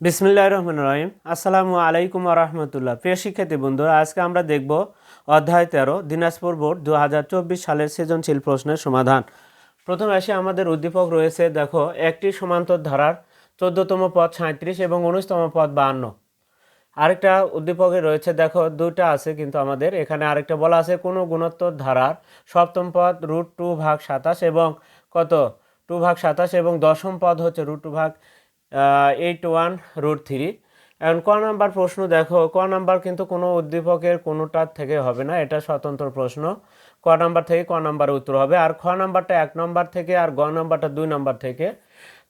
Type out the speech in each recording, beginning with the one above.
বিসমিল্লাহ রহমান রহিম। আসসালামু আলাইকুম রহমতুল্লাহ। প্রিয় শিক্ষার্থী বন্ধুরা, আজকে আমরা দেখব অধ্যায় তেরো, দিনাজপুর বোর্ড দু হাজার চব্বিশ সালের সৃজনশীল প্রশ্নের সমাধান। প্রথমে আসে, আমাদের উদ্দীপক রয়েছে, দেখো, একটি সমান্তর ধারার চোদ্দতম পদ সাঁত্রিশ এবং উনিশতম পদ বাহান্ন। আরেকটা উদ্দীপকে রয়েছে, দেখো দুটা আছে কিন্তু আমাদের। এখানে আরেকটা বলা আছে, কোনো গুণোত্তর ধারার সপ্তম পদ রুট টু ভাগ সাতাশ এবং কত? টু ভাগ সাতাশ এবং দশম পদ হচ্ছে রুট টু ভাগ এইট ওয়ান রুট থ্রি এখন ক নাম্বার প্রশ্ন দেখো, ক নাম্বার কিন্তু কোনো উদ্দীপকের কোনোটার থেকে হবে না, এটা স্বতন্ত্র প্রশ্ন। ক নাম্বার থেকে ক নাম্বার উত্তর হবে, আর খ নাম্বারটা এক নাম্বার থেকে, আর গ নাম্বারটা দুই নাম্বার থেকে।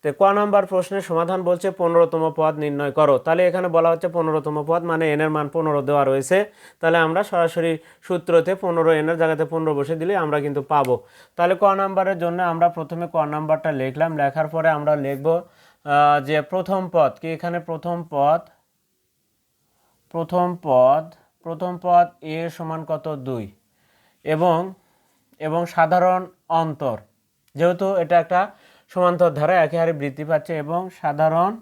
তো ক নাম্বার প্রশ্নের সমাধান বলছে পনেরোতম পদ নির্ণয় করো। তাহলে এখানে বলা হচ্ছে পনেরোতম পদ মানে এনের মান পনেরো দেওয়া রয়েছে। তাহলে আমরা সরাসরি সূত্রতে পনেরো এনের জায়গাতে পনেরো বসে দিলে আমরা কিন্তু পাবো। তাহলে ক নাম্বারের জন্য আমরা প্রথমে ক নাম্বারটা লিখলাম, লেখার পরে আমরা লিখব যে প্রথম পদ, কি এখানে প্রথম পদ? প্রথম পদ প্রথম পদ এ সমান কত? দুই। এবং এবং সাধারণ অন্তর, যেহেতু এটা একটা সমান্তর ধারা, একই হারে বৃদ্ধি পাচ্ছে, এবং সাধারণ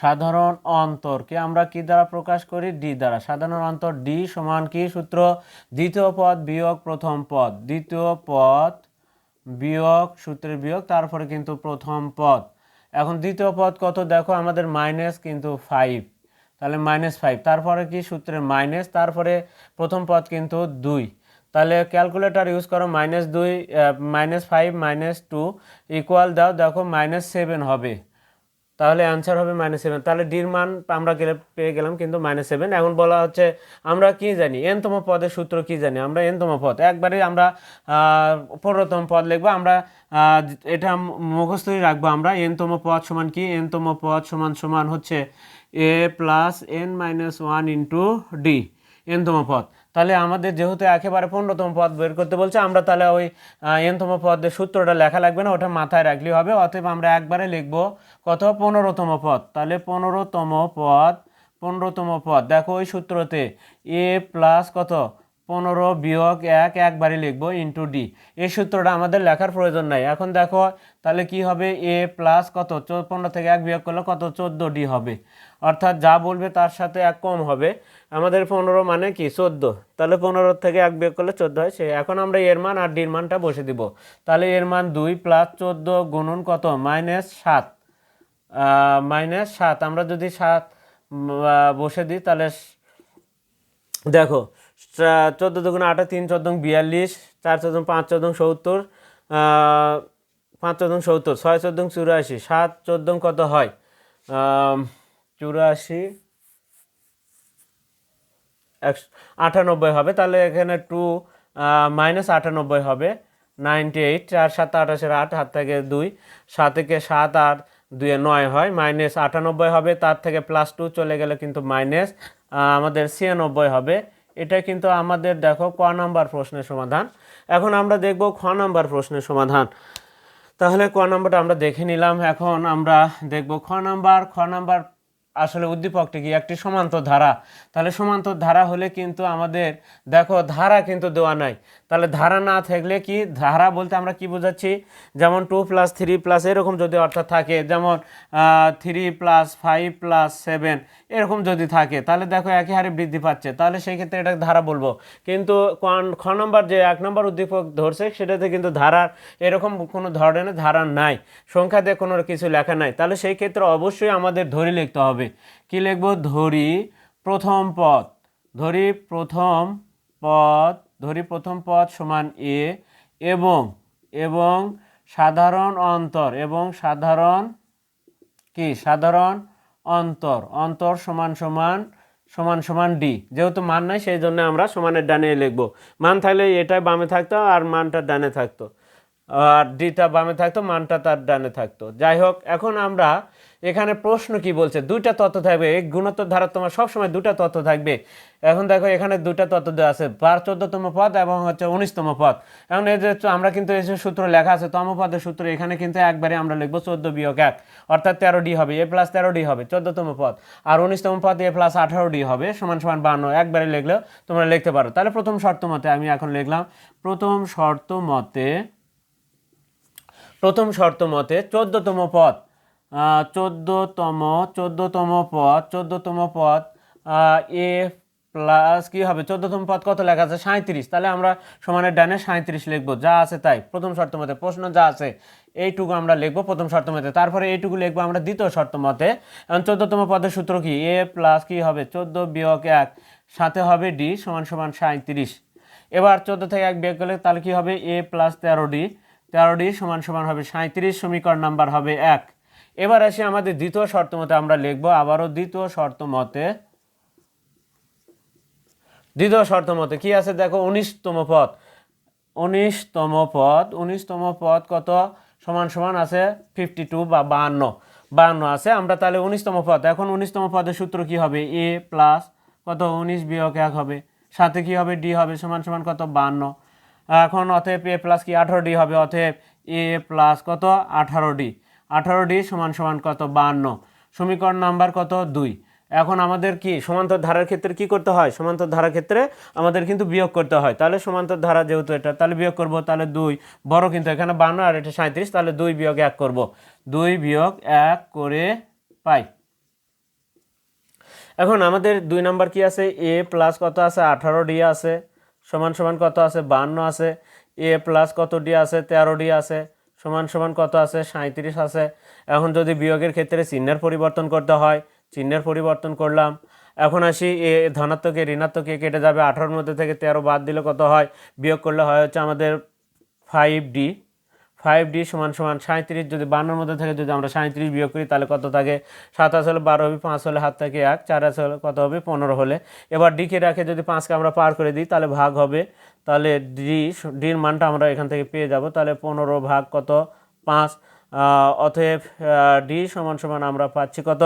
সাধারণ অন্তরকে আমরা কি দ্বারা প্রকাশ করি? ডি দ্বারা। সাধারণ অন্তর ডি সমান কি সূত্র? দ্বিতীয় পদ বিয়োগ প্রথম পদ। দ্বিতীয় পদ বিয়োগ, সূত্রের বিয়োগ, তারপরে কিন্তু প্রথম পদ। এখন দ্বিতীয় পদ কত? দেখো আমাদের মাইনাস কিন্তু ফাইভ তাহলে মাইনাস ফাইভ তারপরে কি? সূত্রের মাইনাস তারপরে প্রথম পদ কিন্তু দুই। তাহলে ক্যালকুলেটার ইউজ করো মাইনাস দুই minus five minus two equal দাও, দেখো মাইনাস সেভেন হবে। তাহলে অ্যান্সার হবে মাইনাস সেভেন তাহলে ডির মান আমরা গেলে- পেয়ে গেলাম কিন্তু মাইনাস সেভেন এখন বলা হচ্ছে, আমরা কি জানি? এনতম পদের সূত্র কি জানি? আমরা এনতম পদ। একবারে আমরা পনেরোতম পদ লিখব। আমরা এটা মুখস্থই রাখব আমরা। এনতম পদ সমান কি? এনতম পদ সমান সমান হচ্ছে A plus N minus one into D এনতম পদ। তাহলে আমাদের যেহেতু একেবারে পনেরোতম পদ বের করতে বলছে, আমরা তাহলে ওই এনতম পদের সূত্রটা লেখা লাগবে না, ওটা মাথায় রাখলেই হবে। অতএব আমরা একবারে লিখব কত? পনেরোতম পদ। তাহলে পনেরোতম পদ পনেরোতম পদ। দেখো ওই সূত্রতে এ প্লাস কত? পনেরো, বিয়োগ এক একবারে লিখব ইন্টু ডি এই সূত্রটা আমাদের লেখার প্রয়োজন নাই। এখন দেখো, তাহলে কি হবে? এ প্লাস কত? পনেরো থেকে এক বিয়োগ করলে কত? চোদ্দ ডি হবে। অর্থাৎ যা বলবে তার সাথে এক কম হবে। আমাদের পনেরো মানে কি? চোদ্দ। তাহলে পনেরো থেকে এক বিয়োগ করলে চোদ্দ হয় সে। এখন আমরা এর মান আর ডির মানটা বসে দিব। তাহলে এর মান দুই প্লাস চোদ্দ গুণন কত? মাইনাস সাত। মাইনাস সাত। আমরা যদি সাত বসে দিই, তাহলে দেখো চোদ্দ দুগুণ আটা তিন, চোদ্দ বিয়াল্লিশ, চার, চোদ্দ পাঁচ, চোদ্দ সত্তর পাঁচ, চোদ্দ সত্তর, ছয়, চোদ্দ চুরাশি, সাত, চোদ্দ কত হয়? চুরাশি, একশো আটানব্বই হবে, তাহলে এখানে টু মাইনাস আটানব্বই হবে নাইনটি এইট চার, সাত, আঠাশের আট হাত থেকে দুই, সাত থেকে সাত আর দুয়ে নয় হয় মাইনাস আটানব্বই হবে, তার থেকে প্লাস টু চলে গেলে কিন্তু মাইনাস আমাদের ছিয়ানব্বই হবে এটা কিন্তু আমাদের, দেখো, ক নম্বর প্রশ্নের সমাধান। এখন আমরা দেখব খ নম্বর প্রশ্নের সমাধান। তাহলে ক নম্বরটা আমরা দেখে নিলাম। এখন আমরা দেখব খ নম্বর। খ নম্বর আসলে উদ্দীপকটি কি? একটি সমান্তর ধারা। তাহলে সমান্তর ধারা হলে কিন্তু আমাদের, দেখো, ধারা কিন্তু দেওয়া নাই। তাহলে ধারা না থাকলে কি? ধারা বলতে আমরা কি বোঝাচ্ছি? যেমন টু প্লাস থ্রি প্লাস এরকম যদি অর্থাৎ থাকে, যেমন three plus five plus seven এরকম যদি থাকে, তাহলে দেখো একই হারে বৃদ্ধি পাচ্ছে। তাহলে সেই ক্ষেত্রে এটা ধারা বলব। কিন্তু কোন- খ নম্বর যে এক নম্বর উদ্দীপক ধরছে, সেটাতে কিন্তু ধারার এরকম কোনো ধরনের ধারা নাই। সংখ্যা দিয়ে কোনো কিছু লেখা নাই। তাহলে সেই ক্ষেত্রে অবশ্যই আমাদের ধরি লিখতে হবে। কি লিখব? ধরি প্রথম পদ। ধরি প্রথম পদ ধরি প্রথম পদ সমান এ এবং এবং সাধারণ অন্তর, এবং সাধারণ কি? সাধারণ অন্তর। অন্তর সমান সমান সমান সমান ডি। যেহেতু মান নাই, সেই জন্য আমরা সমানের ডানে লিখব। মান থাকলে এটা বামে থাকতো আর মানটা ডানে থাকতো। আর ডিটা বামে থাকতো, মানটা তার ডানে থাকতো। যাই হোক, এখন আমরা এখানে প্রশ্ন কি বলছে? দুইটা তত্ত্ব থাকবে। এই গুণোত্তর ধারা তোমার সবসময় দুটা তত্ত্ব থাকবে। এখন দেখো, এখানে দুটা তত্ত্ব দেওয়া আছে। বার চোদ্দতম পদ এবং হচ্ছে উনিশতম পদ। এখন এই যে আমরা কিন্তু এই যে সূত্র লেখা আছে, তম পদের সূত্র, এখানে কিন্তু একবারে আমরা লিখব চোদ্দ বিয়োগ এক। অর্থাৎ তেরো ডি হবে, এ প্লাস তেরো ডি হবে, চোদ্দতম পদ। আর উনিশতম পদ, এ প্লাস আঠারো ডি হবে, সমান সমান বান্ন। একবারে লিখলেও তোমরা লিখতে পারো। তাহলে প্রথম শর্ত মতে আমি এখন লিখলাম, প্রথম শর্ত মতে, প্রথম শর্ত মতে চোদ্দতম পদ চোদ্দোতম চোদ্দোতম পদ চোদ্দোতম পদ এ প্লাস কি হবে? চোদ্দতম পদ কত লেখা আছে? সাঁত্রিশ তাহলে আমরা সমানের ডানে সাঁত্রিশ লিখব। যা আছে তাই। প্রথম শর্ত মতে প্রশ্ন যা আছে, এইটুকু আমরা লিখব প্রথম শর্ত মতে। তারপরে এইটুকু লিখব আমরা দ্বিতীয় শর্ত মতে। এখন চোদ্দতম পদের সূত্র কি? এ প্লাস কী হবে? চোদ্দ বিয়োগ এক। সাথে হবে ডি সমান সমান সাঁত্রিশ এবার চোদ্দ থেকে এক বিয়োগ করলে তাহলে কী হবে? এ প্লাস তেরো ডি। তেরো ডি সমান সমান হবে সাঁত্রিশ সমীকরণ নাম্বার হবে এক। এবার আসি আমাদের দ্বিতীয় শর্ত মতে আমরা লিখব আবারও দ্বিতীয় শর্ত মতে। দ্বিতীয় শর্ত মতে কি আছে? দেখো, উনিশতম পদ। উনিশতম পদ উনিশতম পদ কত? সমান সমান আছে ফিফটি টু বা বাহান্ন। বাহান্ন আছে। আমরা তাহলে উনিশতম পদ। এখন উনিশতম পদের সূত্র কি হবে? এ প্লাস কত? উনিশ বিয়োগ এক হবে। সাথে কি হবে? ডি হবে। সমান সমান কত? বাহান্ন। এখন অতএব এ প্লাস কি? আঠারো ডি হবে। অতএব এ প্লাস কত? আঠারো ডি আঠারো ডি সমান সমান কত? বাহান্ন সমীকরণ নাম্বার কত? দুই। এখন আমাদের কি সমান্তর ধারার ক্ষেত্রে কি করতে হয়? সমান্তর ধারার ক্ষেত্রে আমাদের কিন্তু বিয়োগ করতে হয়। তাহলে সমান্তর ধারা যেহেতু এটা, তাহলে বিয়োগ করব, তাহলে দুই। বড় কিন্তু এখানে বান্ন আর এটা সাঁত্রিশ তাহলে দুই বিয়োগ এক করব। দুই বিয়োগ এক করে পাই। এখন আমাদের দুই নাম্বার কি আছে? এ প্লাস কত আছে? আঠারো ডি আছে। সমান সমান কত আছে? বান্ন আছে। এ প্লাস কত ডি আছে? তেরো ডি আছে। সমান সমান কত আছে? সাঁত্রিশ আছে। এখন যদি বিয়োগের ক্ষেত্রে চিহ্নের পরিবর্তন করতে হয়, চিহ্নের পরিবর্তন করলাম। এখন আসি, এ ধনাত্মকে ঋণাত্মকে কেটে যাবে। আঠারোর মধ্যে থেকে তেরো বাদ দিলে কত হয়? বিয়োগ করলে হয় হচ্ছে আমাদের ফাইভ ডি ফাইভ ডি সমান সমান সাঁত্রিশ যদি বান্নর মধ্যে থাকে, যদি আমরা সাঁত্রিশ বিয়োগ করি, তাহলে কত থাকে? সাতাশ হলে বারো হবে, পাঁচ হলে হাত থাকে এক, চার আছে হলে কত হবে? পনেরো হলে। এবার ডিকে রাখে, যদি পাঁচকে আমরা পার করে দিই, তাহলে ভাগ হবে। তাহলে ডি ডির মানটা আমরা এখান থেকে পেয়ে যাব। তাহলে পনেরো ভাগ কত? পাঁচ। অতএব ডি সমান সমান আমরা পাচ্ছি কত?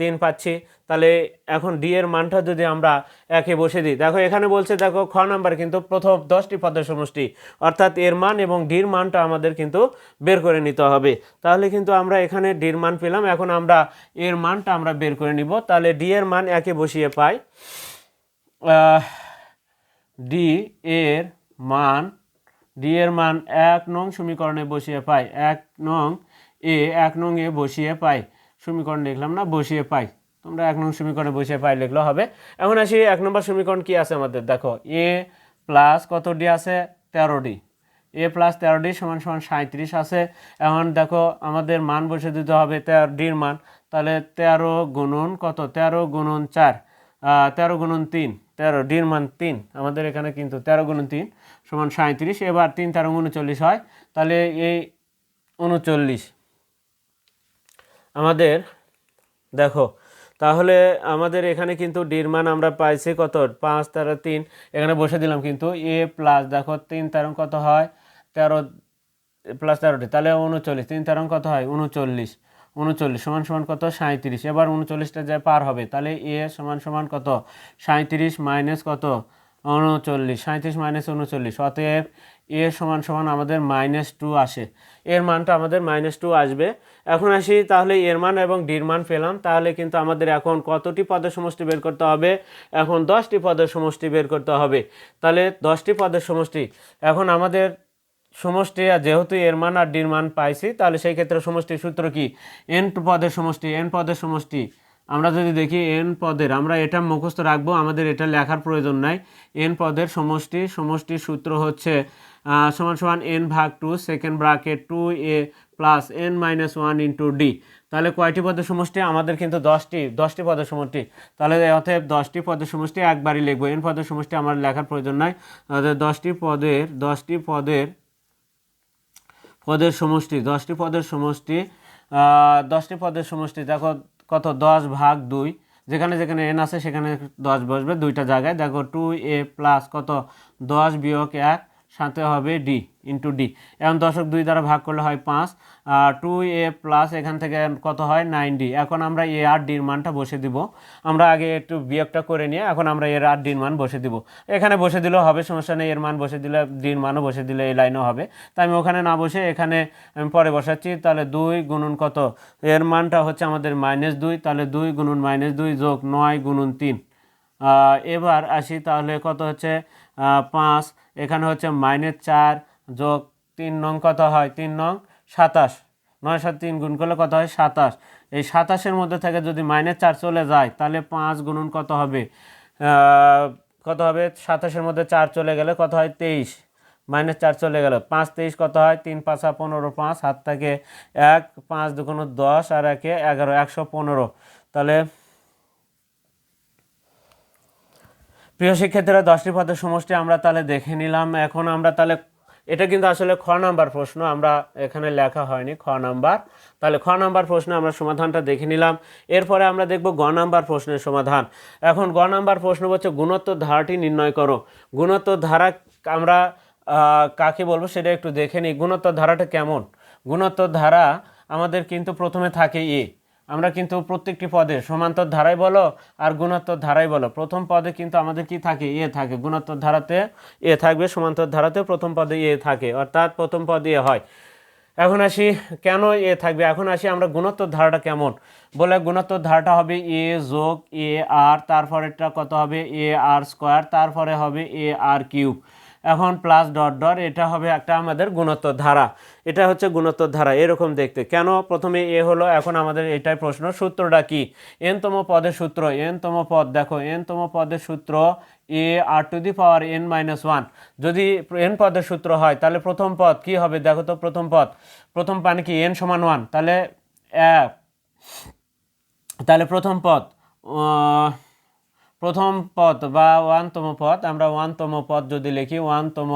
তিন পাচ্ছি। তাহলে এখন ডি এর মানটা যদি আমরা একে বসে দিই, দেখো এখানে বলছে, দেখো খ নাম্বার কিন্তু প্রথম দশটি পদের সমষ্টি, অর্থাৎ এর মান এবং ডির মানটা আমাদের কিন্তু বের করে নিতে হবে। তাহলে কিন্তু আমরা এখানে ডির মান পেলাম, এখন আমরা এর মানটা আমরা বের করে নিব। তাহলে ডি এর মান একে বসিয়ে পাই ডি এর মান ডি এর মান এক নং সমীকরণে বসিয়ে পাই, এক নং এ, এক নং এ বসিয়ে পাই। সমীকরণ লিখলাম না, বসিয়ে পাই। তোমরা এক নং সমীকরণে বসে পাই লিখলে হবে। এখন আসি, এক নম্বর সমীকরণ কি আছে আমাদের? দেখো এ প্লাস কত ডি আছে? তেরো ডি এ প্লাস তেরো ডি সমান সমান সাঁত্রিশ আছে। এখন দেখো, আমাদের মান বসে দিতে হবে তেরো ডির মান। তাহলে তেরো গুণন কত? তেরো গুণন চার। তেরো গুণন তিন। তেরো ডির মান তিন। আমাদের এখানে কিন্তু তেরো গুণন তিন সমান সাঁত্রিশ এবার তিন তেরো উনচল্লিশ হয়। তাহলে এই উনচল্লিশ। আমাদের, দেখো তাহলে আমাদের এখানে কিন্তু ডির মান আমরা পাইছি কত? পাঁচ, তেরো, তিন। এখানে বসে দিলাম কিন্তু এ প্লাস, দেখো, তিন তেরো কত হয়? তেরো প্লাস তেরোটি তাহলে উনচল্লিশ। তিন তেরো কত হয়? উনচল্লিশ। উনচল্লিশ সমান সমান কত? সাঁত্রিশ এবার উনচল্লিশটা যায় পার হবে, তাহলে এ সমান সমান কত? সাঁত্রিশ মাইনাস কত? উনচল্লিশ সাঁত্রিশ মাইনাস উনচল্লিশ অতএব এ সমান সমান আমাদের মাইনাস টু আসে। এর মানটা আমাদের মাইনাস টু আসবে। এখন আসি তাহলে এর মান এবং ডির মান পেলাম। তাহলে কিন্তু আমাদের এখন কতটি পদের সমষ্টি বের করতে হবে? এখন দশটি পদের সমষ্টি বের করতে হবে। তাহলে দশটি পদের সমষ্টি। এখন আমাদের সমষ্টি যেহেতু এর মান আর ডির মান পাইছি, তাহলে সেই ক্ষেত্রে সমষ্টির সূত্র কি? এন পদের সমষ্টি এন পদের সমষ্টি। আমরা যদি দেখি এন পদের, আমরা এটা মুখস্থ রাখব, আমাদের এটা লেখার প্রয়োজন নাই। এন পদের সমষ্টি, সমষ্টির সূত্র হচ্ছে সমান সমান এন ভাগ two second bracket two A plus N minus one into D তাহলে কয়টি পদের সমষ্টি? আমাদের কিন্তু দশটি দশটি পদের সমষ্টি। তাহলে অতএব দশটি পদের সমষ্টি একবারই লিখব। এন পদের সমষ্টি আমার লেখার প্রয়োজন নাই। অতএব দশটি পদের দশটি পদের পদের সমষ্টি, দশটি পদের সমষ্টি দশটি পদের সমষ্টি, দেখো কত? দশ ভাগ দুই। যেখানে যেখানে এন আছে, সেখানে দশ বসবে দুইটা জায়গায়। দেখো টু এ প্লাস কত? দশ বিয়োগ এক। সাথে হবে ডি ইন্টু ডি এখন দশক দুই দ্বারা ভাগ করলে হয় পাঁচ, আর টু এ প্লাস এখান থেকে কত হয়? নাইন ডি এখন আমরা এ আর ডির মানটা বসে দিব। আমরা আগে একটু বিয়োগটা করে নিয়ে এখন আমরা এর আর ডির মান বসে দিব। এখানে বসে দিলেও হবে, সমস্যা নেই, এর মান বসে দিলে ডির মানও বসে দিলে এই লাইনও হবে। তাই আমি ওখানে না বসে এখানে আমি পরে বসাচ্ছি। তাহলে দুই গুণন কত? এর মানটা হচ্ছে আমাদের মাইনাস দুই, তাহলে দুই গুণন মাইনাস দুই যোগ নয় গুণন তিন। এবার আসি তাহলে কত হচ্ছে? পাঁচ এখানে হচ্ছে মাইনাস চার যোগ তিন নং কত হয়? তিন নং সাতাশ। নয় সাত তিন গুণ করলে কত হয়? সাতাশ। এই সাতাশের মধ্যে থেকে যদি মাইনাস চার চলে যায়, তাহলে পাঁচ গুণন কত হবে? কত হবে? সাতাশের মধ্যে চার চলে গেলে কত হয়? তেইশ। মাইনাস চার চলে গেল। পাঁচ তেইশ কত হয়? তিন পাঁচা পনেরো পাঁচ। হাত থেকে এক, পাঁচ দুগুণ দশ আর একে এগারো, একশো পনেরো। তাহলে প্রিয় শিক্ষার্থীরা, দশটি পদের সমষ্টি আমরা তাহলে দেখে নিলাম। এখন আমরা তাহলে, এটা কিন্তু আসলে খ নাম্বার প্রশ্ন, আমরা এখানে লেখা হয়নি, খ নাম্বার। তাহলে খ নাম্বার প্রশ্নে আমরা সমাধানটা দেখে নিলাম। এরপরে আমরা দেখব গ নাম্বার প্রশ্নের সমাধান। এখন গ নাম্বার প্রশ্ন হচ্ছে, গুণোত্তর ধারাটি নির্ণয় করো। গুণোত্তর ধারা আমরা কাকে বলব সেটা একটু দেখে নিই। গুণোত্তর ধারাটা কেমন? গুণোত্তর ধারা আমাদের কিন্তু প্রথমে থাকে এ। আমরা কিন্তু প্রত্যেকটি পদে সমান্তর ধারাই বলো আর গুণোত্তর ধারাই বলো। প্রথম পদে কিন্তু আমাদের কি থাকে? এ থাকে। গুণোত্তর ধারাতে এ থাকবে, সমান্তর ধারাতে প্রথম পদে এ থাকে। অর্থাৎ প্রথম পদে এ হয়। এখন আসি, কেন এ থাকবে? এখন আসি আমরা গুণোত্তর ধারাটা কেমন? বলে গুণোত্তর ধারাটা হবে এ যোগ এ আর, তারপরেরটা কত হবে? এ আর স্কোয়ার, তারপরে হবে এ আর কিউব। এখন প্লাস ডট ডট এটা হবে একটা আমাদের গুণোত্তর ধারা এটা হচ্ছে গুণোত্তর ধারা এরকম দেখতে। কেন? প্রথমে এ হলো, এখন আমাদের এটাই প্রশ্ন, সূত্রটা কি? এনতম পদের সূত্র এনতম পদ, দেখো এনতম পদের সূত্র A R to the power N minus one যদি এন পদের সূত্র হয়, তাহলে প্রথম পদ কি হবে? দেখো তো, প্রথম পদ। প্রথম পানি কি? এন সমান ওয়ান তাহলে তাহলে প্রথম পদ প্রথম পদ বা ওয়ানতম পদ, আমরা ওয়ানতম পদ যদি লিখি, ওয়ানতম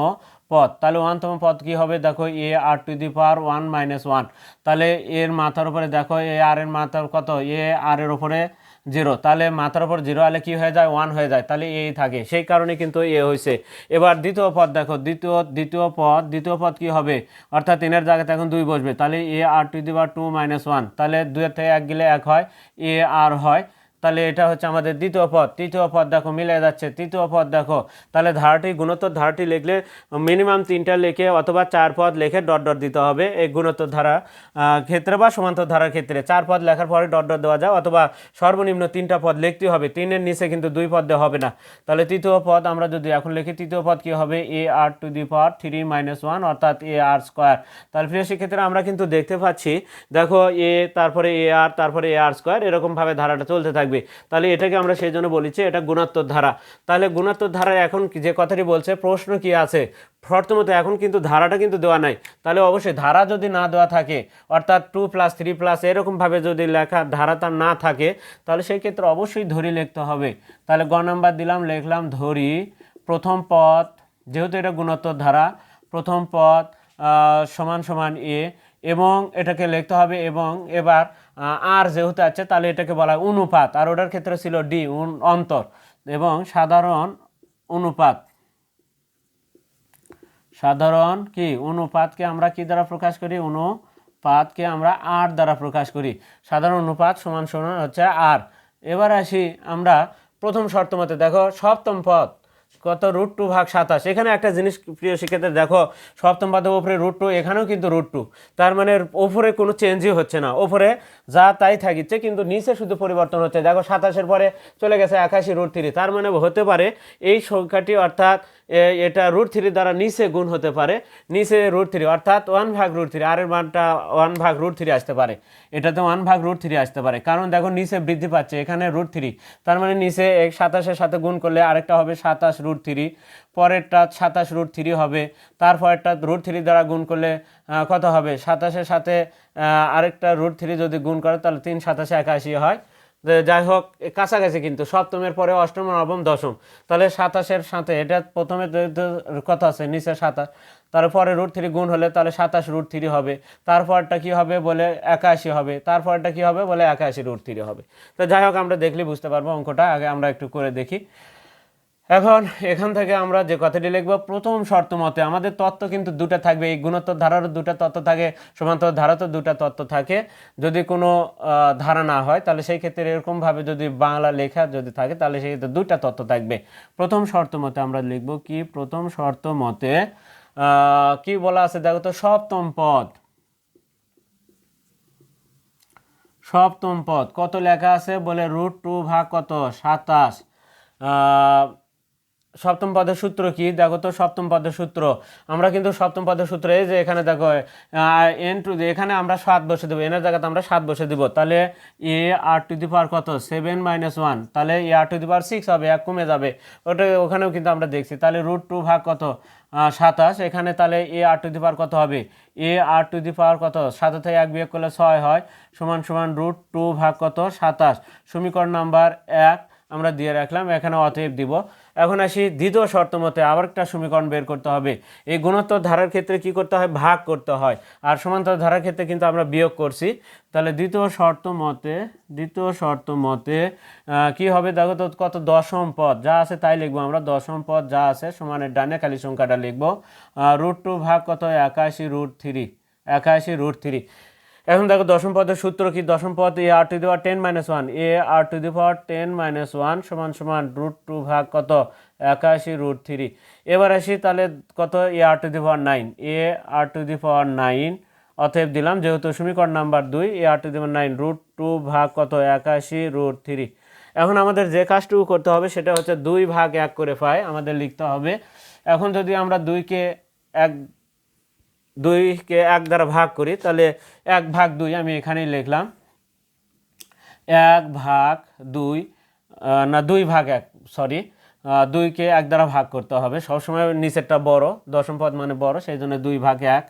পদ, তাহলে ওয়ানতম পদ কি হবে? দেখো, A R to the power one minus one. তাহলে এর মাথার উপরে দেখো, এ আর এর মাথার কত? এ আর এর উপরে জিরো। তাহলে মাথার উপর জিরো হলে কি হয়ে যায়? ওয়ান হয়ে যায়। তাহলে এই থাকে। সেই কারণে কিন্তু এ হয়েছে এবার দ্বিতীয় পদ দেখো, দ্বিতীয় দ্বিতীয় পদ দ্বিতীয় পদ কি হবে? অর্থাৎ তিনের জায়গাতে এখন দুই বসবে। তাহলে A R to the power two minus one. তাহলে দুয়ের থেকে এক গেলে এক হয়, এ আর হয়। তাহলে এটা হচ্ছে আমাদের দ্বিতীয় পদ। তৃতীয় পদ দেখো মিলে যাচ্ছে। তৃতীয় পদ দেখো, তাহলে ধারাটি, গুণোত্তর ধারাটি লিখলে মিনিমাম তিনটা লিখে অথবা চার পদ লিখে ডট ডট দিতে হবে। এই গুণোত্তর ধারা ক্ষেত্রে বা সমান্তর ধারার ক্ষেত্রে চার পদ লেখার পরে ডট ডট দেওয়া যায়, অথবা সর্বনিম্ন তিনটা পদ লিখতে হবে। তিনের নিচে কিন্তু দুই পদ দেওয়া হবে না। তাহলে তৃতীয় পদ আমরা যদি এখন লিখি, তৃতীয় পদ কী হবে? A R to the power three minus one অর্থাৎ এ আর স্কোয়ার তাহলে প্রিয় সেক্ষেত্রে আমরা কিন্তু দেখতে পাচ্ছি, দেখো এ তারপরে এ আর তারপরে এ আর স্কোয়ার এরকমভাবে ধারাটা চলতে থাকবে। তাহলে এটাকে আমরা সেই জন্য বলেছি এটা গুণাত্মক ধারা। তাহলে গুণাত্মক ধারায় এখন যে কথাটি বলছে প্রশ্ন কি আছে? প্রথমত এখন কিন্তু ধারাটা কিন্তু দেওয়া নাই। তাহলে অবশ্যই ধারা যদি না দেওয়া থাকে অর্থাৎ টু প্লাস থ্রি প্লাস এরকমভাবে যদি লেখা ধারাটা না থাকে তাহলে সেই ক্ষেত্রে অবশ্যই ধরি লিখতে হবে। তাহলে গ নাম্বার দিলাম লিখলাম ধরি। প্রথম পদ যেহেতু এটা গুণোত্তর ধারা প্রথম আহ, সমান সমান এ এবং এটাকে লিখতে হবে এবং এবার আর যেহেতু আছে, তাহলে এটাকে বলা হয় অনুপাত। আর ওটার ক্ষেত্রে ছিল ডি অন্তর। এবং সাধারণ অনুপাত। সাধারণ কি? অনুপাতকে আমরা কি দ্বারা প্রকাশ করি? অনুপাতকে আমরা আর দ্বারা প্রকাশ করি। সাধারণ অনুপাত সমান সমান হচ্ছে আর এবার আসি আমরা প্রথম শর্ত মতে। দেখো, সপ্তম পদ। কত রুট টু ভাগ সাতাশ এখানে একটা জিনিস প্রিয় শিক্ষার্থী দেখো, সপ্তম পাদের ওপরে রুট টু এখানেও কিন্তু রুট টু তার মানে ওপরে কোনো চেঞ্জই হচ্ছে না। ওপরে যা তাই থাকিচ্ছে, কিন্তু নিচে শুধু পরিবর্তন হচ্ছে। দেখো, সাতাশের পরে চলে গেছে একাশি রুট থ্রি তার মানে হতে পারে এই সংখ্যাটি অর্থাৎ এটা রুট থ্রি দ্বারা নিচে গুণ হতে পারে। নিচে রুট থ্রি, অর্থাৎ ওয়ান ভাগ রুট থ্রি আরের মানটা ওয়ান ভাগ রুট থ্রি আসতে পারে। এটাতে ওয়ান ভাগ রুট থ্রি আসতে পারে। কারণ দেখো নিচে বৃদ্ধি পাচ্ছে, এখানে রুট থ্রি। তার মানে নিচে সাতাশের সাথে গুণ করলে আরেকটা হবে সাতাশ রুট থ্রি, পরেরটা সাতাশ রুট থ্রি হবে। তারপরেরটা রুট থ্রি দ্বারা গুণ করলে কত হবে? সাতাশের সাথে আরেকটা রুট থ্রি যদি গুণ করে, তাহলে তিন সাতাশে একাশি হয়। যাই হোক, কাছাকাছি কিন্তু, সপ্তমের পরে অষ্টম নবম দশম। তাহলে সাতাশের সাথে, এটা প্রথমে কথা আছে, নিচে সাতাশ। তারপরে রুট থ্রি গুণ হলে তাহলে সাতাশ রুট থ্রি হবে। তারপরটা কী হবে? বলে একাশি হবে। তারপরটা কী হবে? বলে একাশি রুট থ্রি হবে। তো যাই হোক, আমরা দেখলে বুঝতে পারব অঙ্কটা। আগে আমরা একটু করে দেখি। এখন এখান থেকে আমরা যে কথাটি লিখব, প্রথম শর্ত মতে আমাদের তত্ত্ব কিন্তু দুটো থাকবে। এই গুণোত্তর ধারারও দুটো তত্ত্ব থাকে, সমান্তর ধারাতেও দুটো তত্ত্ব থাকে। যদি কোনো ধারা না হয়, তাহলে সেই ক্ষেত্রে এরকমভাবে যদি বাংলা লেখা যদি থাকে, তাহলে সেই ক্ষেত্রে দুইটা তত্ত্ব থাকবে। প্রথম শর্ত মতে আমরা লিখব কি? প্রথম শর্ত মতে কি বলা আছে দেখো তো, সপ্তম পদ। সপ্তম পদ। কত লেখা আছে? বলে রুট টু ভাগ কত? সাতাশ। সপ্তম পদের সূত্র কি? দেখো তো সপ্তম পদের সূত্র। আমরা কিন্তু সপ্তম পদের সূত্র এই যে এখানে দেখো এন টু এখানে আমরা সাত বসে দেবো। এনের জায়গাতে আমরা সাত বসে দেবো। তাহলে এ আর টু দি পাওয়ার কত? সেভেন মাইনাস ওয়ান তাহলে এ আর টু দি পাওয়ার সিক্স হবে, এক কমে যাবে। ওটা ওখানেও কিন্তু আমরা দেখছি। তাহলে রুট টু ভাগ কত? সাতাশ। এখানে তাহলে এ আর টু দি পাওয়ার কত হবে? এ আর টু দি পাওয়ার কত? সাতাশ থেকে এক বিয়োগ করলে ছয় হয়। সমান সমান রুট টু ভাগ কত? সাতাশ। সমীকরণ নাম্বার এক। আমরা দিয়ে রাখলাম, এখানে অতএব দিব। এখন আসি দ্বিতীয় শর্ত মতে আবার একটা সমীকরণ বের করতে হবে। এই গুণোত্তর ধারার ক্ষেত্রে কি করতে হয়? ভাগ করতে হয়। আর সমান্তর ধারার ক্ষেত্রে কিন্তু আমরা বিয়োগ করছি। তাহলে দ্বিতীয় শর্ত মতে দ্বিতীয় শর্ত মতে কি হবে? দেখো তো কত দশম পদ। যা আছে তাই লিখব আমরা। দশম পদ যা আছে সমানের ডানে খালি সংখ্যাটা লিখব। রুট টু ভাগ কত? একাশি রুট থ্রি একাশি রুট থ্রি এখন দেখো দশম পদের সূত্র কি? দশম পদ A R to the power ten minus one A R to the power ten minus one সমান সমান রুট টু ভাগ কত? একাশি রুট থ্রি এবার আসি তাহলে কত? A R to the power nine A R to the power nine অতএব দিলাম যেহেতু সমীকরণ নাম্বার দুই, A R to the power nine root two ভাগ কত? একাশি রুট থ্রি এখন আমাদের যে কাজটুকু করতে হবে সেটা হচ্ছে দুই ভাগ এক করে পাই, আমাদের লিখতে হবে। এখন যদি আমরা দুইকে এক দুইকে এক দ্বারা ভাগ করি, তাহলে এক ভাগ দুই আমি এখানেই লিখলাম। এক ভাগ দুই না, দুই ভাগ এক সরি দুইকে এক দ্বারা ভাগ করতে হবে। সবসময় নিচেরটা বড়, দশম পদ মানে বড়, সেই জন্য দুই ভাগ এক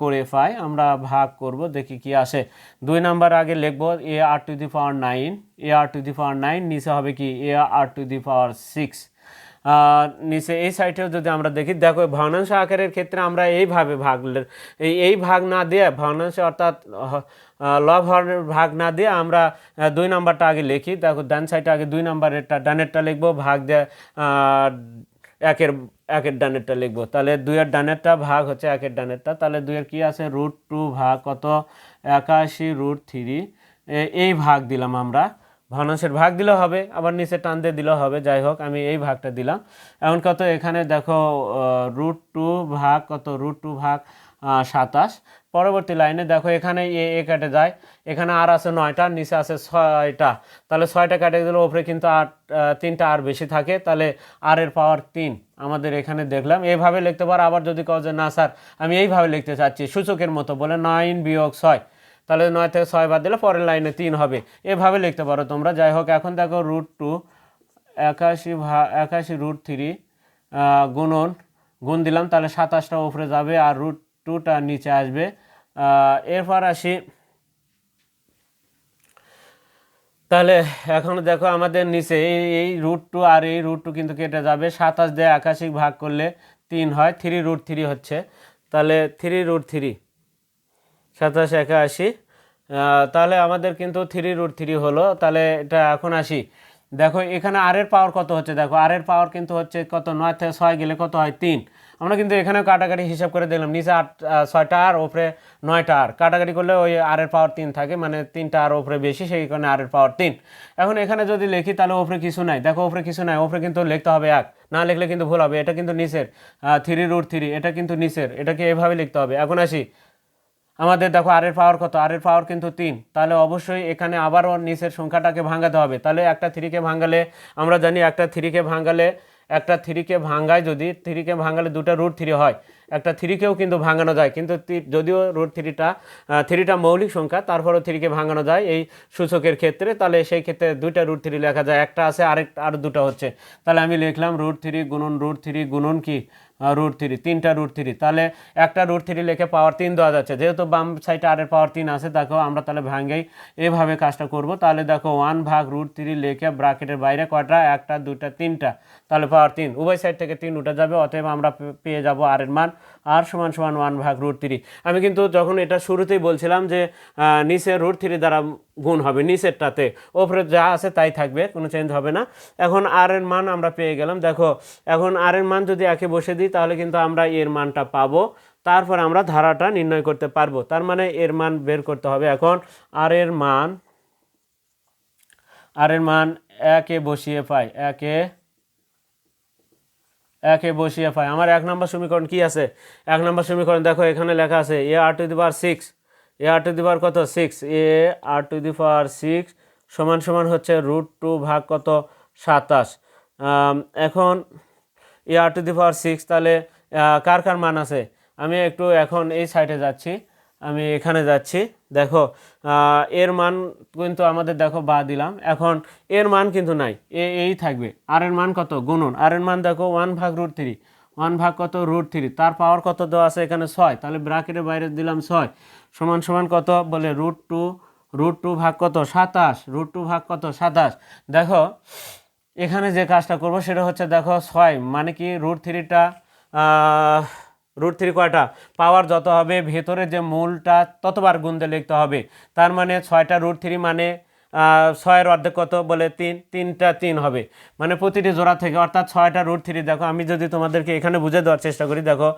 করে পাই। আমরা ভাগ করব, দেখি কি আসে। দুই নাম্বার আগে লিখব A R to the power nine, A R to the power nine, নিচে হবে কি এ আর টু দি পাওয়ার সিক্স। নিচে এই সাইডেও যদি আমরা দেখি, দেখো ভগ্নাংশ আকারের ক্ষেত্রে আমরা এইভাবে ভাগ এই ভাগ না দিয়ে, ভগ্নাংশ অর্থাৎ লব হরনের ভাগ না দিয়ে আমরা দুই নাম্বারটা আগে লিখি। দেখো, ডান সাইডে আগে দুই নাম্বারেরটা, ডানেরটা লিখব, ভাগ দিয়ে একের একের ডানেরটা লিখব। তাহলে দুইয়ের ডানেরটা ভাগ হচ্ছে একের ডানেরটা। তাহলে দুইয়ের কি আছে? রুট টু ভাগ কত? একাশি রুট থ্রি। এই ভাগ দিলাম আমরা। ভগ্নাংশের ভাগ দিলেও হবে, আবার নিচে টান দিয়ে দিলেও হবে। যাই হোক, আমি এই ভাগটা দিলাম। এখন কত, এখানে দেখো রুট টু ভাগ, কত রুট টু ভাগ সাতাশ। পরবর্তী লাইনে দেখো, এখানে এ এ কেটে যায়। এখানে আর আছে নয়টা, নিচে আছে ছয়টা। তাহলে ছয়টা কেটে দিলে ওপরে কিন্তু আট তিনটা আর বেশি থাকে। তাহলে আর এর পাওয়ার তিন। আমাদের এখানে দেখলাম। এইভাবে লিখতে পারো, আবার যদি কও যে না স্যার, আমি এইভাবে লিখতে চাচ্ছি। সূচকের মতো বলে নাইন বিয়োগ ছয়। তাহলে নয় থেকে ছয় বাদ দিলে পরের লাইনে তিন হবে। এভাবে লিখতে পারো তোমরা। যাই হোক, এখন দেখো রুট টু একাশি ভা একাশি রুট থ্রি গুণন, গুণ দিলাম, তাহলে সাতাশটা উপরে যাবে আর রুট টুটা নিচে আসবে। এরপর আসি। তাহলে এখন দেখো আমাদের নিচে এই এই রুট টু আর এই রুট টু কিন্তু কেটে যাবে। সাতাশ দিয়ে একাশি ভাগ করলে তিন হয়। থ্রি রুট থ্রি হচ্ছে। তাহলে থ্রি রুট থ্রি সাতাশ, একাশি। তাহলে আমাদের কিন্তু থ্রি রুট থ্রি হলো। তাহলে এটা এখন আসি। দেখো, এখানে আর এর পাওয়ার কত হচ্ছে? দেখো আর এর পাওয়ার কিন্তু হচ্ছে কত? নয় থেকে ছয় গেলে কত হয়? তিন। আমরা কিন্তু এখানেও কাটাকাটি হিসাব করে দেখলাম। নিচে আট ছয়টা আর ওপরে নয়টা আর কাটাকাটি করলে ওই আর এর পাওয়ার তিন থাকে মানে তিনটা আর ওপরে বেশি, সেই কারণে আর এর পাওয়ার তিন। এখন এখানে যদি লিখি, তাহলে ওপরে কিছু নাই। দেখো, ওপরে কিছু নাই। ওপরে কিন্তু লিখতে হবে এক। না লিখলে কিন্তু ভুল হবে। এটা কিন্তু নিচের। থ্রি রুট থ্রি এটা কিন্তু নিচের। এটাকে এভাবে লিখতে হবে। এখন আসি। আমাদের দেখো আর এর পাওয়ার কত? আর এর পাওয়ার কিন্তু তিন। তাহলে অবশ্যই এখানে আবারও নিচের সংখ্যাটাকে ভাঙাতে হবে। তাহলে একটা থ্রিকে ভাঙালে, আমরা জানি একটা থ্রিকে ভাঙালে, একটা থ্রিকে ভাঙায় যদি, থ্রিকে ভাঙালে দুটো রুট থ্রি হয়, একটা থ্রিকেও কিন্তু ভাঙানো যায়। কিন্তু যদিও রুট থ্রিটা থ্রিটা মৌলিক সংখ্যা, তারপরেও থ্রিকে ভাঙানো যায় এই সূচকের ক্ষেত্রে। তাহলে সেই ক্ষেত্রে দুইটা রুট থ্রি লেখা যায়। একটা আছে, আরেক, আর দুটো হচ্ছে। তাহলে আমি লিখলাম রুট থ্রি গুণন রুট থ্রি গুণন কি? রুট থ্রি তিনটা রুট থ্রি তাহলে একটা রুট থ্রি লিখে পাওয়ার তিন দেওয়া যাচ্ছে। যেহেতু বাম সাইডে আরের পাওয়ার তিন আছে, দেখো আমরা তাহলে ভাঙ্গেই এভাবে কাজটা করব। তাহলে দেখো ওয়ান ভাগ রুট থ্রি লেখে ব্রাকেটের বাইরে কটা একটা দুটা তিনটা। তাহলে পাওয়ার তিন। উভয় সাইড থেকে তিন উঠে যাবে, অতএব আমরা পেয়ে যাব আর এর মান। আর সমান সমান ওয়ান ভাগ রুট থ্রি আমি কিন্তু যখন এটা শুরুতেই বলছিলাম যে নিচে রুট থ্রি দ্বারা গুণ হবে, নিচেরটাতে। ওপরে যা আছে তাই থাকবে, কোনো চেঞ্জ হবে না। এখন আর এর মান আমরা পেয়ে গেলাম। দেখো, এখন আর এর মান যদি একে বসে দিই, তাহলে কিন্তু আমরা এর মানটা পাবো। তারপর আমরা ধারাটা নির্ণয় করতে পারব। তার মানে এর মান বের করতে হবে। এখন আর এর মান আর এর মান একে বসিয়ে পাই। একে একে বসিয়ে পাই আমার এক নম্বর সমীকরণ কি আছে? এক নম্বর সমীকরণ দেখো, এখানে লেখা আছে A R to the power six. A R to the power কত? Six. A R to the power six সমান সমান হচ্ছে রুট টু ভাগ কত? সাতাশ। এখন এ আর টু দি পাওয়ার সিক্স তাহলে কার কার মান আছে? আমি একটু এখন এই সাইডে যাচ্ছি। আমি এখানে যাচ্ছি। দেখো এর মান কিন্তু আমাদের দেখো বা দিলাম। এখন এর মান কিন্তু নাই। এ, এই থাকবে। আর এর মান কত? গুণন। আর এর মান দেখো ওয়ান ভাগ রুট থ্রি ওয়ান ভাগ কত? রুট থ্রি তার পাওয়ার কত দেওয়া আছে এখানে? ছয়। তাহলে ব্রাকেটের বাইরে দিলাম ছয়। সমান সমান কত? বলে রুট টু রুট টু ভাগ কত? সাতাশ। রুট টু ভাগ কত? সাতাশ। দেখো, এখানে যে কাজটা করব সেটা হচ্ছে দেখো, ছয়। মানে কি? রুট থ্রিটা রুট থ্রি কয়টা পাওয়ার যত হবে, ভেতরে যে মূলটা ততবার দিয়ে লিখতে হবে। তার মানে ছয়টা রুট থ্রি মানে ছয়ের অর্ধেক কত বলে? তিন। তিনটা তিন হবে। মানে প্রতিটি জোড়া থেকে, অর্থাৎ ছয়টা রুট থ্রি, দেখো, আমি যদি তোমাদেরকে এখানে বুঝে দেওয়ার চেষ্টা করি, দেখো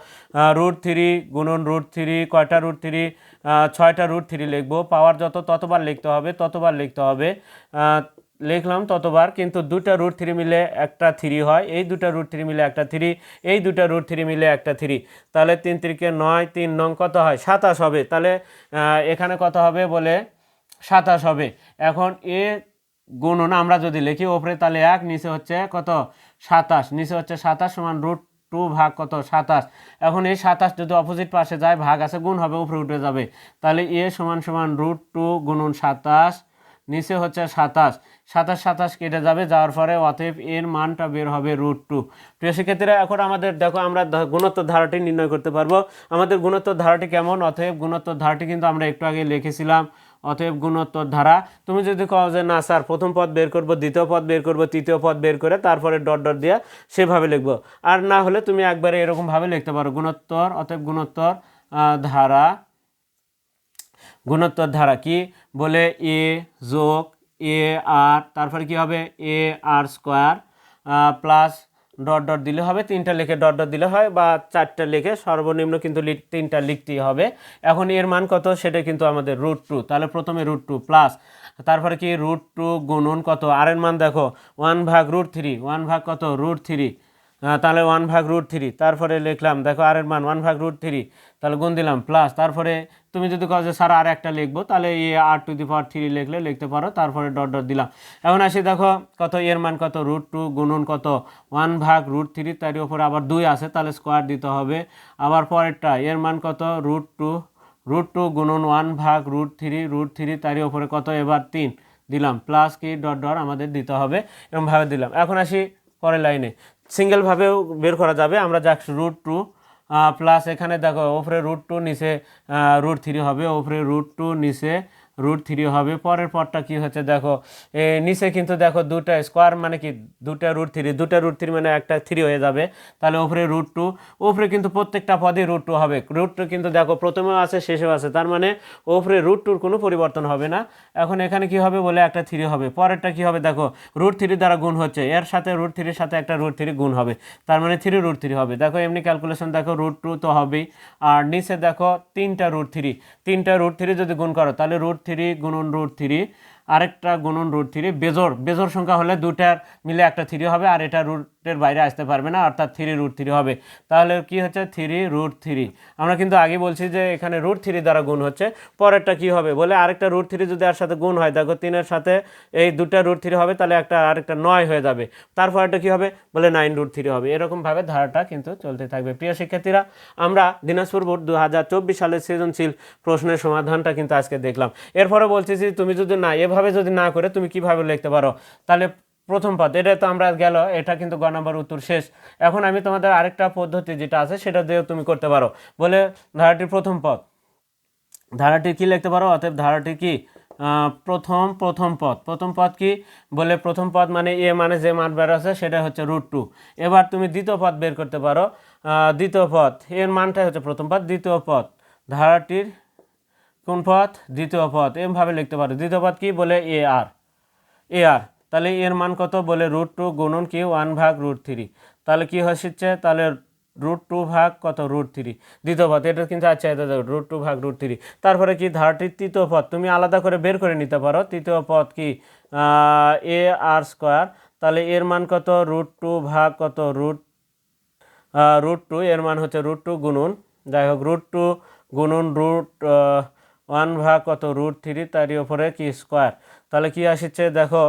রুট থ্রি গুণন রুট থ্রি, কয়টা রুট থ্রি? ছয়টা রুট থ্রি লিখব। পাওয়ার যত, ততবার লিখতে হবে, ততবার লিখতে হবে। লিখলাম ততবার, কিন্তু দুটা রুট থ্রি মিলে একটা থ্রি হয়। এই দুটা রুট থ্রি মিলে একটা থ্রি এই দুটা রুট থ্রি মিলে একটা থ্রি তাহলে তিন তিরিকে নয়, তিন নং কত হয়? সাতাশ হবে। তাহলে এখানে কত হবে বলে? সাতাশ হবে। এখন এ গুণন আমরা যদি লিখি ওপরে, তাহলে এক, নিচে হচ্ছে কত? সাতাশ। নিচে হচ্ছে সাতাশ সমান রুট টু ভাগ কত? সাতাশ। এখন এই সাতাশ যদি অপোজিট পাশে যায়, ভাগ আছে, গুণ হবে, উপরে উঠে যাবে। তাহলে এ সমান সমান রুট টু গুণন সাতাশ, নিচে হচ্ছে সাতাশ। সাতাশ সাতাশ কেটে যাবে, যাওয়ার পরে অতএব এর মানটা বের হবে রুট টু প্রিয় শিক্ষার্থীরা, এখন আমাদের, দেখো আমরা গুণোত্তর ধারাটি নির্ণয় করতে পারব। আমাদের গুণোত্তর ধারাটি কেমন? অতএব গুণোত্তর ধারাটি কিন্তু আমরা একটু আগে লিখেছিলাম। অতএব গুণোত্তর ধারা, তুমি যদি কও যে, না স্যার, প্রথম পদ বের করব, দ্বিতীয় পদ বের করব, তৃতীয় পদ বের করে তারপরে ডট ডট দিয়ে সেভাবে লিখব। আর না হলে তুমি একবারে এরকমভাবে লিখতে পারো। গুণোত্তর, অতএব গুণোত্তর ধারা গুণোত্তর ধারা কি? বলে এ যোগ এ আর তারপরে কি হবে? A R square plus dot dot দিলে হবে, তিনটা লিখে ডট ডট দিলে হয়, বা চারটা লিখে সর্বনিম্ন কিন্তু তিনটা লিখতেই হবে। এখন এর মান কত? সেটা কিন্তু আমাদের রুট টু তাহলে প্রথমে রুট টু প্লাস তারপরে কি? রুট টু গুণন কত? আর এর মান দেখো ওয়ান ভাগ রুট থ্রি ওয়ান ভাগ কত? রুট থ্রি তাহলে ওয়ান ভাগ রুট থ্রি তারপরে লিখলাম, দেখো আর এর মান ওয়ান ভাগ রুট থ্রি তাহলে গুণ দিলাম প্লাস তারপরে তুমি যদি কও যে, স্যার আর একটা লিখব, তাহলে এ আর টু দি পাওয়ার থ্রি লিখলে লিখতে পারো। তারপরে ডট ডট দিলাম। এখন আসি, দেখো কত, এর মান কত রুট টু গুণন কত ওয়ান ভাগ রুট থ্রি তার উপরে আবার দুই আছে, তাহলে স্কোয়ার দিতে হবে। আবার পরেরটা, এর মান কত রুট টু রুট টু গুণন ওয়ান ভাগ রুট থ্রি রুট থ্রি তারই উপরে কত, এবার তিন। দিলাম প্লাস কি ডট ডট আমাদের দিতে হবে এরকমভাবে দিলাম। এখন আসি পরের লাইনে। সিঙ্গেলভাবেও বের করা যাবে। আমরা যাক রুট টু প্লাস এখানে দেখো, ওপরে রুট টু নিচে রুট থ্রি হবে। ওপরে রুট টু নিচে রুট থ্রি হবে। পরের পরটা কি হচ্ছে দেখো নিচে কিন্তু দেখো দুটা স্কোয়ার মানে কি, দুটা রুট থ্রি দুটা রুট থ্রি মানে একটা থ্রি হয়ে যাবে। তাহলে ওপরে রুট টু ওপরে কিন্তু প্রত্যেকটা পদে রুট টু হবে। রুট টু কিন্তু দেখো প্রথমেও আছে, শেষেও আছে। তার মানে ওপরে রুট টুর কোনো পরিবর্তন হবে না। এখন এখানে কি হবে বলে একটা থ্রি হবে। পরেরটা কি হবে দেখো রুট থ্রি দ্বারা গুণ হচ্ছে। এর সাথে রুট থ্রির সাথে একটা রুট থ্রি গুণ হবে। তার মানে থ্রি রুট থ্রি হবে। দেখো এমনি ক্যালকুলেশন দেখো রুট টু তো হবেই। আর নিচে দেখো তিনটা রুট থ্রি তিনটা রুট থ্রি যদি গুণ করো, তাহলে রুট থ্রি গুণন রুট থ্রি, আরেকটা গুণন রুট থ্রি বেজোর বেজর সংখ্যা হলে দুটার মিলে একটা থ্রি হবে, আর এটা রুটের বাইরে আসতে পারবে না, অর্থাৎ থ্রি রুট থ্রি হবে। তাহলে কি হচ্ছে? থ্রি রুট থ্রি আমরা কিন্তু আগে বলছি যে এখানে রুট থ্রি দ্বারা গুণ হচ্ছে, পরেরটা কি হবে? বলে আরেকটা রুট থ্রি যদি আর সাথে গুণ হয়, দেখো তিনের সাথে এই দুটা রুট থ্রি হবে, তাহলে একটা আরেকটা নয় হয়ে যাবে। তারপর একটা কি হবে? বলে নাইন রুট থ্রি হবে। এরকমভাবে ধারাটা কিন্তু চলতে থাকবে। প্রিয় শিক্ষার্থীরা, আমরা দিনাজপুর বোর্ড দু হাজার চব্বিশ সালের সৃজনশীল প্রশ্নের সমাধানটা কিন্তু আজকে দেখলাম। এরপরে বলছি যে তুমি যদি না, এভাবে যদি না করে তুমি কীভাবে লিখতে পারো? তাহলে প্রথম পদ। এটা তো আমরা গেল, এটা কিন্তু গ নম্বর উত্তর শেষ। এখন আমি তোমাদের আরেকটা পদ্ধতি যেটা আছে, সেটা দিয়েও তুমি করতে পারো। বলে ধারাটির প্রথম পদ। ধারাটি কি লিখতে পারো? অতএব ধারাটি কি? প্রথম প্রথম পদ। প্রথম পদ কি? বলে প্রথম পদ মানে এ মানে যে মান বের আছে সেটা হচ্ছে রুট টু এবার তুমি দ্বিতীয় পদ বের করতে পারো। দ্বিতীয় পদ, এর মানটাই হচ্ছে প্রথম পদ, দ্বিতীয় পদ। ধারাটির কোন পথ দ্বিতীয় পথ এমভাবে লিখতে পারো। দ্বিতীয় পথ কি? বলে এ আর। এ আর। তাহলে এর মান কত? বলে রুট টু গুণন কি? ওয়ান ভাগ রুট থ্রি তাহলে কি হচ্ছে তাহলে রুট টু ভাগ কত? রুট থ্রি দ্বিতীয় পদ, এটা কিন্তু আচ্ছা এটা দেখো রুট টু ভাগ রুট থ্রি তারপরে কি? ধারাটির তৃতীয় পদ, তুমি আলাদা করে বের করে নিতে পারো। তৃতীয় পদ কি? এ আর স্কোয়ার তাহলে এর মান কত? রুট টু ভাগ কত? রুট রুট টু এর মান হচ্ছে রুট টু গুণন। যাই হোক রুট টু গুণন রুট ওয়ান ভাগ কত? রুট থ্রি তারই ওপরে কি? স্কোয়ার তাহলে কি আসছে? দেখো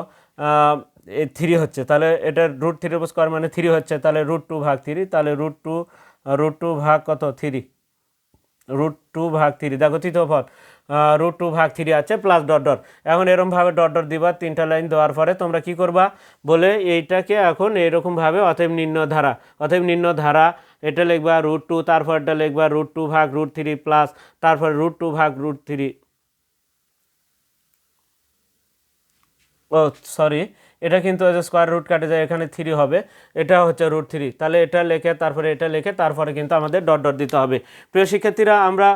থ্রি হচ্ছে। তাহলে এটা রুট উপর স্কোয়ার মানে থ্রি হচ্ছে। তাহলে রুট টু ভাগ থ্রি তাহলে রুট টু রুট টু ভাগ কত? থ্রি রুট টু ভাগ থ্রি দেখো তৃতীয় পদ। রুট টু ভাগ থ্রি আছে প্লাস ডট ডট এখন এরকমভাবে ডট ডট দিবা, তিনটা লাইন দেওয়ার পরে তোমরা কি করবা? বলে এইটাকে এখন এরকমভাবে অতএব নিম্ন ধারা অতএব নিম্ন ধারা এটা লিখবা রুট টু তারপর এটা লিখবা রুট টু ভাগ রুট থ্রি প্লাস তারপর রুট টু ভাগ রুট থ্রি ও সরি এটা কিন্তু স্কোয়ার রুট কাটে যায়, এখানে থ্রি হবে। এটা হচ্ছে রুট থ্রি তাহলে এটা লেখে, তারপরে এটা লেখে, তারপরে কিন্তু আমাদের ডট ডট দিতে হবে। প্রিয় শিক্ষার্থীরা, আমরা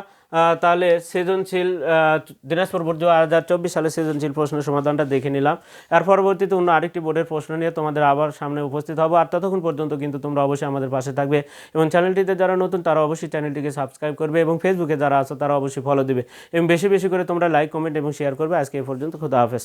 তাহলে সৃজনশীল দিনাজপুর বোর্ড দু হাজার চব্বিশ সালে সৃজনশীল প্রশ্নের সমাধানটা দেখে নিলাম। এর পরবর্তীতে অন্য আরেকটি বোর্ডের প্রশ্ন নিয়ে তোমাদের আবার সামনে উপস্থিত হব। আর ততক্ষণ পর্যন্ত কিন্তু তোমরা অবশ্যই আমাদের পাশে থাকবে এবং চ্যানেলটিতে যারা নতুন, তারা অবশ্যই চ্যানেলটিকে সাবস্ক্রাইব করবে এবং ফেসবুকে যারা আছো, তারা অবশ্যই ফলো দিবে। এবং বেশি বেশি করে তোমরা লাইক কমেন্ট এবং শেয়ার করবে। আজকে এই পর্যন্ত, খুদা হাফেজ।